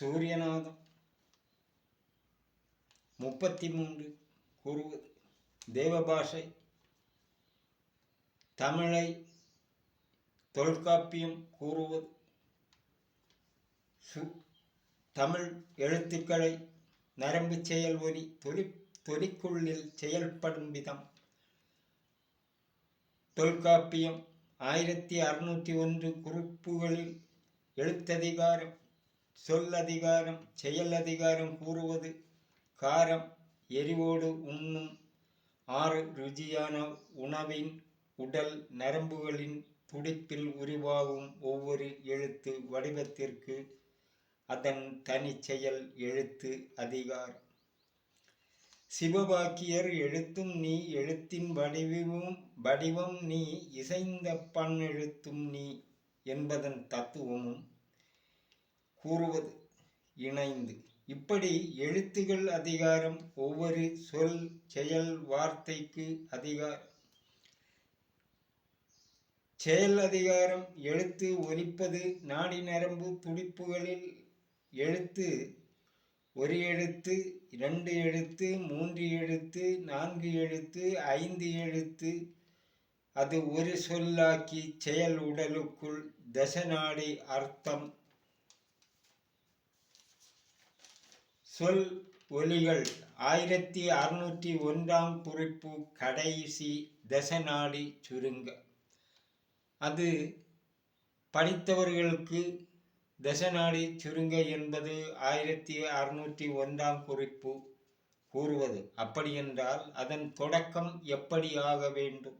சூரியநாதம். முப்பத்தி மூன்று கூறுவது. தேவபாஷை. தமிழை தொல்காப்பியம் கூறுவது. சு தமிழ் எழுத்துக்களை நரம்பு செயல் ஒலி தொலி தொலிக்குள்ளில் செயல்படும் விதம். தொல்காப்பியம் ஆயிரத்தி அறுநூற்றி ஒன்று குறிப்புகளில் எழுத்ததிகாரம். சொல்லதிகாரம் செயலதிகாரம் கூறுவது காரம் எரிவோடு உண்ணும் ஆறு ருச்சியான உணவின் உடல் நரம்புகளின் துடிப்பில் உருவாகும் ஒவ்வொரு எழுத்து வடிவத்திற்கு அதன் தனிச்செயல் எழுத்து அதிகாரம். சிவபாக்கியர் எழுத்தும் நீ எழுத்தின் வடிவமும் வடிவம் நீ இசைந்த பண் எழுத்தும் நீ என்பதன் தத்துவமும் கூறுவது. இணைந்து. இப்படி எழுத்துகள் அதிகாரம் ஒவ்வொரு சொல் செயல் வார்த்தைக்கு அதிகாரம். செயல் அதிகாரம் எழுத்து ஒலிப்பது நாடி நரம்பு துடிப்புகளில் எழுத்து ஒரு எழுத்து இரண்டு எழுத்து மூன்று எழுத்து நான்கு எழுத்து ஐந்து எழுத்து. அது ஒரு சொல்லாக்கி செயல் உடலுக்குள் தசநாடி அர்த்தம் சொல் ஒலிகள் ஆயிரத்தி அறுநூற்றி ஒன்றாம் குறிப்பு கடைசி தசநாடி சுருங்க. அது படித்தவர்களுக்கு தசநாடி சுருங்க என்பது ஆயிரத்தி அறுநூற்றி ஒன்றாம் குறிப்பு கூறுவது. அப்படியென்றால் அதன் தொடக்கம் எப்படி ஆக வேண்டும்?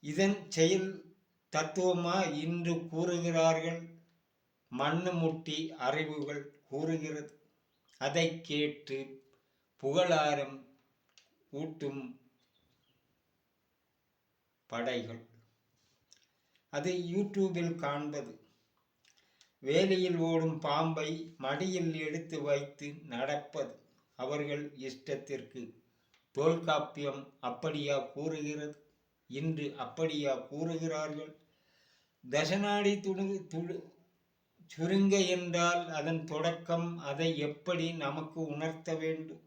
இதன் செயல் தத்துவமா இன்று கூறுகிறார்கள்? மண்ணு முட்டி அறிவுகள் கூறுகிறது. அதை கேட்டு புகழாரம் ஊட்டும் படைகள். அது யூடியூபில் காண்பது. வேலியில் ஓடும் பாம்பை மடியில் எடுத்து வைத்து நடப்பது அவர்கள் இஷ்டத்திற்கு. தோல்காப்பியம் அப்படியா கூறுகிறது? இன்று அப்படியா கூறுகிறார்கள்? தசநாடி துணு துடு சுருங்க என்றால் அதன் தொடக்கம் அதை எப்படி நமக்கு உணர்த்த வேண்டும்?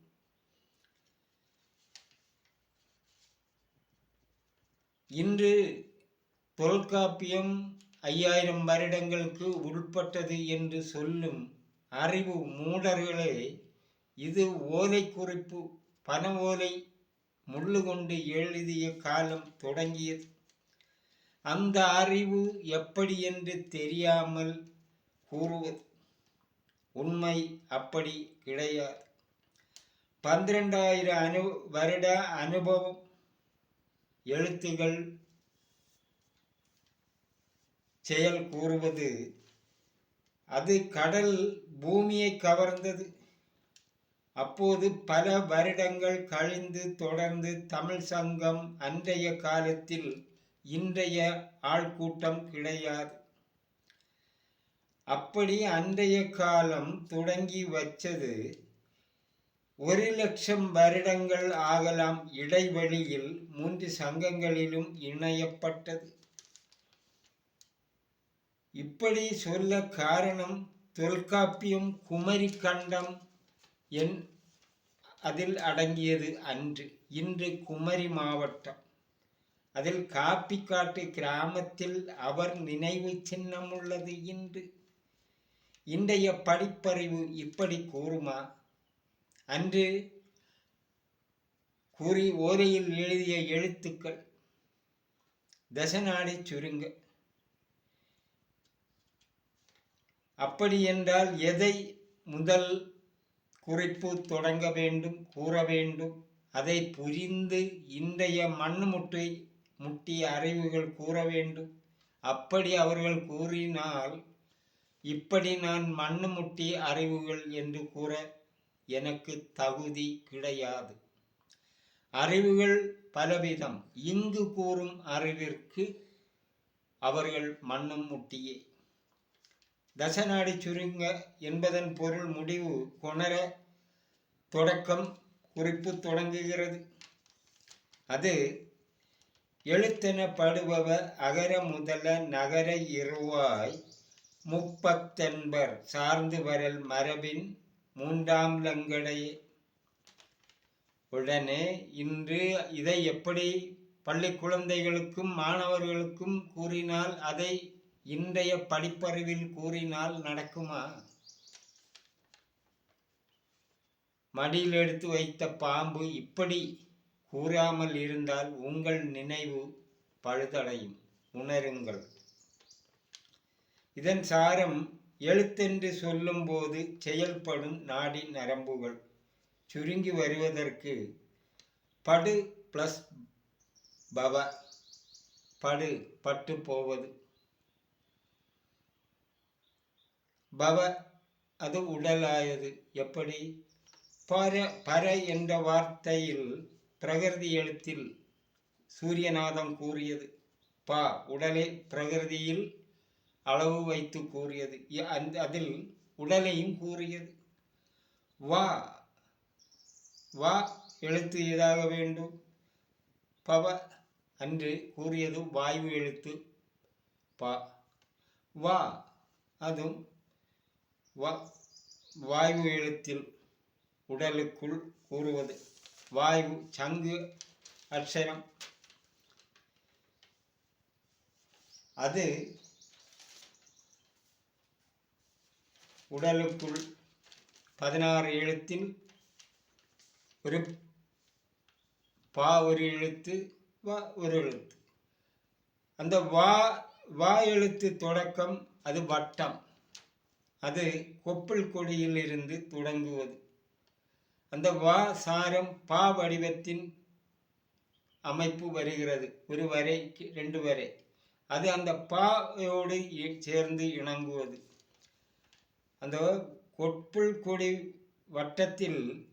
இன்று தொல்காப்பியம் ஐயாயிரம் வருடங்களுக்கு உட்பட்டது என்று சொல்லும் அறிவு மூடர்களே இது ஓலை குறிப்பு பன ஓலை முள்ளு கொண்டு எழுதிய காலம் தொடங்கியது. அந்த அறிவு எப்படி என்று தெரியாமல் கூறுவது உண்மை அப்படி கிடையாது. பன்னிரெண்டாயிரம் அனு வருட அனுபவம் எழுத்துகள் செயல் கூறுவது அது கடல் பூமியை கவர்ந்தது. அப்போது பல வருடங்கள் கழிந்து தொடர்ந்து தமிழ் சங்கம் அன்றைய காலத்தில் இன்றைய ஆள்கூட்டம் கிடையாது. அப்படி அன்றைய காலம் தொடங்கி வச்சது ஒரு லட்சம் வருடங்கள் ஆகலாம் இடைவெளியில் மூன்று சங்கங்களிலும் இணையப்பட்டது. இப்படி சொல்ல காரணம் தொல்காப்பியம் குமரி கண்டம் என் அதில் அடங்கியது அன்று. இன்று குமரி மாவட்டம். அதில் காப்பிக்காட்டு கிராமத்தில் அவர் நினைவு சின்னம் உள்ளது இன்று. இன்றைய படிப்பறிவு இப்படி கூறுமா? அன்று கூறி ஓதையில் எழுதிய எழுத்துக்கள் தசநாடி சுருங்க. அப்படி என்றால் எதை முதல் குறிப்பு தொடங்க வேண்டும் கூற வேண்டும்? அதை புரிந்து இன்றைய மண் முட்டை முட்டிய அறிவுகள் கூற வேண்டும். அப்படி அவர்கள் கூறினால் இப்படி நான் மண்ணுமுட்டி அறிவுகள் என்று கூற எனக்கு தகுதி கிடையாது. அறிவுகள் பலவிதம். இங்கு கூறும் அறிவிற்கு அவர்கள் மண்ணும் முட்டியே. தசநாடி சுருங்க என்பதன் பொருள் முடிவு கொணர தொடக்கம் குறிப்பு தொடங்குகிறது. அது எழுத்தெனப்படுபவ அகர முதல நகர இருவாய் முப்பத்தென்பர் சார்ந்து வரல் மரபின் மூன்றாம் லங்கடை. உடனே இன்று இதை எப்படி பள்ளி குழந்தைகளுக்கும் மாணவர்களுக்கும் கூறினால் அதை இன்றைய படிப்பறிவில் கூறினால் நடக்குமா? மடியில் எடுத்து வைத்த பாம்பு இப்படி கூறாமல் இருந்தால் உங்கள் நினைவு பழுதடையும். உணருங்கள். இதன் சாரம் எழுத்தென்று சொல்லும்போது செயல்படும் நாடி நரம்புகள். சுருங்கி வருவதற்கு படு ப்ளஸ் பவ படு பட்டு போவது. பவ அது உடலாயது. எப்படி? பர பர என்ற வார்த்தையில் பிரகிருதி எழுத்தில் சூரியநாதம் கூறியது. பா உடலை பிரகிருதியில் அளவு வைத்து கூறியது. அந்த அதில் உடலையும் கூறியது. வா வா எழுத்து ஏதாக வேண்டும்? பவ அன்று கூறியது வாயு எழுத்து. பா வா அதுவும் வா வாயு எழுத்தில் உடலுக்குள் கூறுவது. வாயு சங்கு அக்ஷரம். அது உடலுக்குள் பதினாறு எழுத்தில் ஒரு பா ஒரு எழுத்து வா ஒரு எழுத்து. அந்த வா வா எழுத்து தொடக்கம் அது வட்டம். அது கொப்பல் கொடியில் இருந்து தொடங்குவது. அந்த வா சாரம் பா வடிவத்தின் அமைப்பு வருகிறது. ஒரு வரைக்கு ரெண்டு வரை. அது அந்த பாயோடு சேர்ந்து இணங்குவது. அந்த கொப்புள் கொடி வட்டத்தில்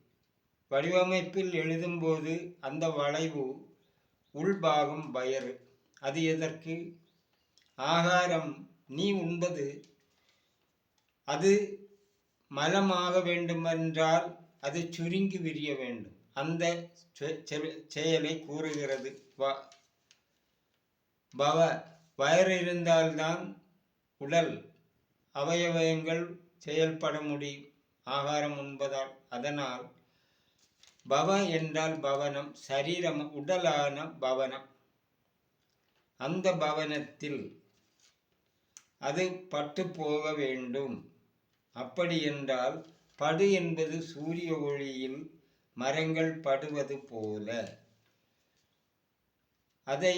வடிவமைப்பில் எழுதும்போது அந்த வளைவு உள்பாகம் வயறு. அது எதற்கு? ஆகாரம் நீ உண்பது. அது மலமாக வேண்டுமென்றால் அது சுருங்கி விரிய வேண்டும். அந்த செ- செ- செயலை கூறுகிறது. வ பவ வயறு இருந்தால்தான் உடல் அவயவயங்கள் செயல்பட முடியும். ஆகாரம் உண்பதால் அதனால் பவ என்றால் பவனம் சரீரம் உடலான பவனம். அந்த பவனத்தில் அது பட்டு போக வேண்டும். அப்படி என்றால் படு என்பது சூரிய ஒளியில் மரங்கள் படுவது போல. அதை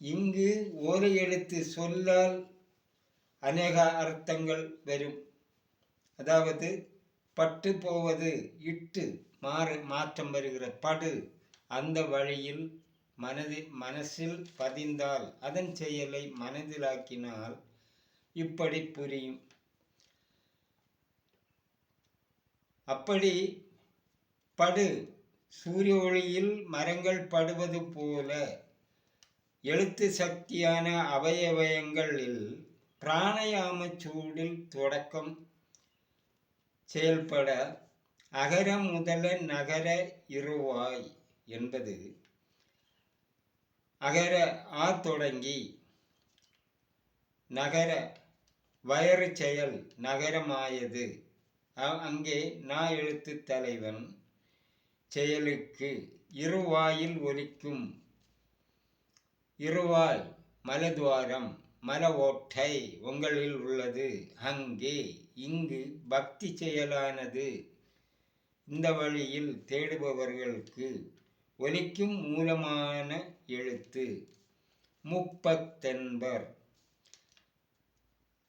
இங்கு ஒரு எழுத்து சொல்லால் அநேக அர்த்தங்கள் வரும். அதாவது பட்டு போவது இட்டு மாறு மாற்றம் வருகிற படு அந்த வழியில் மனதில் மனசில் பதிந்தால் அதன் செயலை மனதிலாக்கினால் இப்படி புரியும். அப்படி படு சூரிய ஒளியில் மரங்கள் படுவது போல எழுத்து சக்தியான அவயவயங்களில் பிராணயாம சூடில் தொடக்கம் செயல்பட அகர முதல நகர இருவாய் என்பது அகர ஆ தொடங்கி நகர வயறு செயல் நகரமாயது. அங்கே நா எழுத்து தலைவன் செயலுக்கு இருவாயில் ஒலிக்கும் இருவாய் மலதுவாரம் மல ஓட்டை உங்களில் உள்ளது. அங்கே இங்கு பக்தி செயலானது. இந்த வழியில் தேடுபவர்களுக்கு ஒலிக்கும் மூலமான எழுத்து. முப்பத்தென்பர்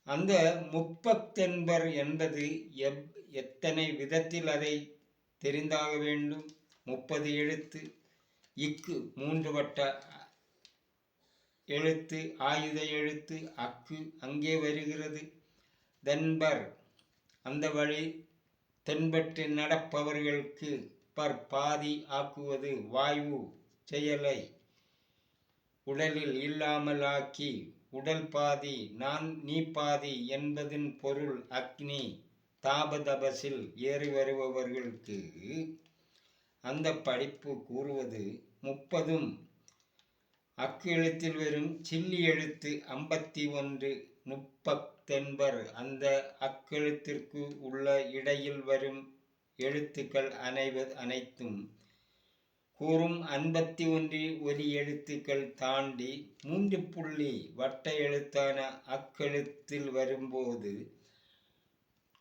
அந்த முப்பத்தென்பர் என்பது எப் எத்தனை விதத்தில் அதை தெரிந்தாக வேண்டும்? முப்பது எழுத்து. இக்கு மூன்று வட்ட எழுத்து ஆயுத எழுத்து அக்கு அங்கே வருகிறது. தென்பர் அந்த வழி தென்பட்டு நடப்பவர்களுக்கு பர் பாதி ஆக்குவது வாயு செயலை உடலில் இல்லாமல் ஆக்கி உடல் பாதி நான் நீ பாதி என்பதின் பொருள் அக்னி தாபதபசில் ஏறி வருபவர்களுக்கு அந்த படிப்பு கூறுவது முப்பதும் அக்கு எழுத்தில் வரும் சில்லி எழுத்து ஐம்பத்தி ஒன்று முப்பத்தென்பர். அந்த அக்கெழுத்திற்கு உள்ள இடையில் வரும் எழுத்துக்கள் அனைவ அனைத்தும் கூறும் ஐம்பத்தி ஒன்று ஒலி எழுத்துக்கள் தாண்டி மூன்று புள்ளி வட்ட எழுத்தான அக்கெழுத்தில் வரும்போது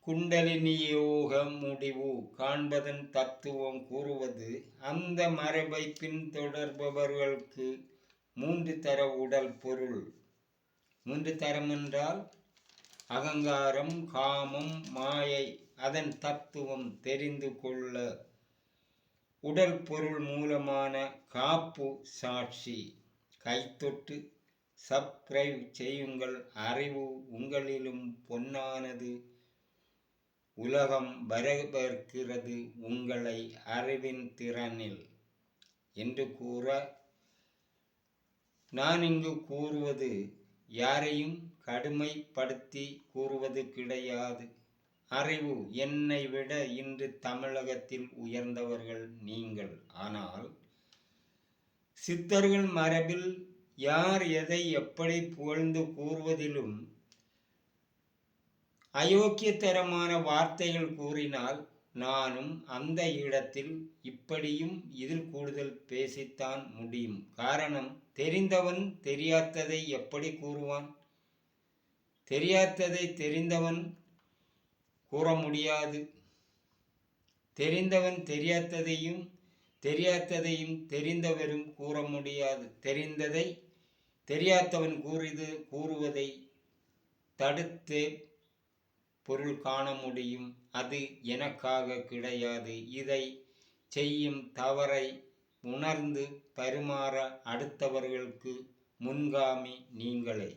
குண்டலினியோக முடிவு காண்பதன் தத்துவம் கூறுவது அந்த மரபை பின்தொடர்பவர்களுக்கு மூன்று தர உடல் பொருள். மூன்று தரம் என்றால் அகங்காரம் காமம் மாயை அதன் தத்துவம் தெரிந்து கொள்ள. உடல் பொருள் மூலமான காப்பு சாட்சி. கைத்தொட்டு சப்ஸ்கிரைப் செய்யுங்கள். அறிவு உங்களிலும் பொன்னானது. உலகம் வரவேற்கிறது உங்களை அறிவின் திறனில். என்று கூற நான் இங்கு கூறுவது யாரையும் கடுமைப்படுத்தி கூறுவது கிடையாது. அறிவு என்னை விட இன்று தமிழகத்தில் உயர்ந்தவர்கள் நீங்கள். ஆனால் சித்தர்கள் மரபில் யார் எதை எப்படி புகழ்ந்து கூறுவதிலும் அயோக்கியத்தரமான வார்த்தைகள் கூறினால் நானும் அந்த இடத்தில் இப்படியும் இதில் கூடுதல் பேசித்தான் முடியும். காரணம் தெரிந்தவன் தெரியாததை எப்படி கூறுவான்? தெரியாததை தெரிந்தவன் கூற முடியாது. தெரிந்தவன் தெரியாததையும் தெரியாததையும் தெரிந்தவரும் கூற முடியாது. தெரிந்ததை தெரியாதவன் கூறிது கூறுவதை தடுத்து பொருள் காண முடியும். அது எனக்காக கிடையாது. இதை செய்யும் தவறை உணர்ந்து பரிமாற அடுத்தவர்களுக்கு முன்காமி நீங்களே.